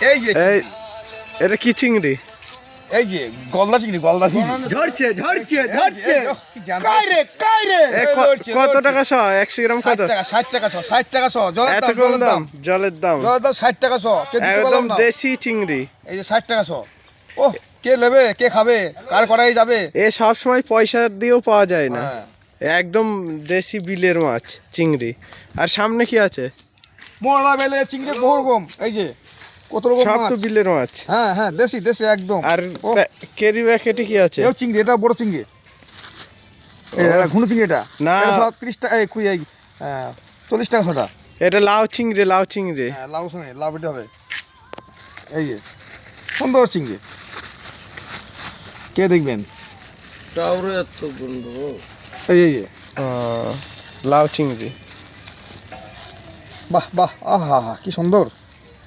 এই যে এই এটা কি চিংড়ি? এই যে গলদা চিংড়ি গলদা চিংড়ি। ঝরছে ঝরছে ঝরছে। এই যে, ওহ, কি জানো? কাই রে কাই রে? এ ক- লড়ছে, কত টাকা শ? একশো গ্রাম কত? টাকা ষাট টাকা শ ষাট টাকা শ জলের দাম জলের দাম জলের দাম। জলের দাম ষাট টাকা শ একদম দেশি চিংড়ি। এই যে ষাট টাকা শ। ও কে নেবে কে খাবে কার করাই যাবে? এ সব সময় পয়সা দিয়েও পাওয়া যায় না। হ্যাঁ। একদম দেশি বিলের মাছ চিংড়ি। আর সামনে কি আছে? মোড়া বেলে চিংড়ি বহু রকম। এই যে কত রকম সব তো বিলের মাছ। হ্যাঁ হ্যাঁ দেশি দেশি একদম। আর ও। কেরি প্যাকেটে কি আছে? এও চিংড়ি এটা বড় চিংড়ি। এটা ঘুনো চিংড়ি এটা? না। তিরিশ টাকা এই কুই এই হ্যাঁ, চল্লিশ টাকা ছটা। এটা লাউ চিংড়ি লাউ চিংড়ি। হ্যাঁ লাউ সঙ্গে লাউ এটা হবে। এই যে সুন্দর চিংড়ি। কে দেখবেন? চাউরে এত গন্ধ এই এই লাউ চিংড়ি। বাহ বাহ আহা হা কি সুন্দর।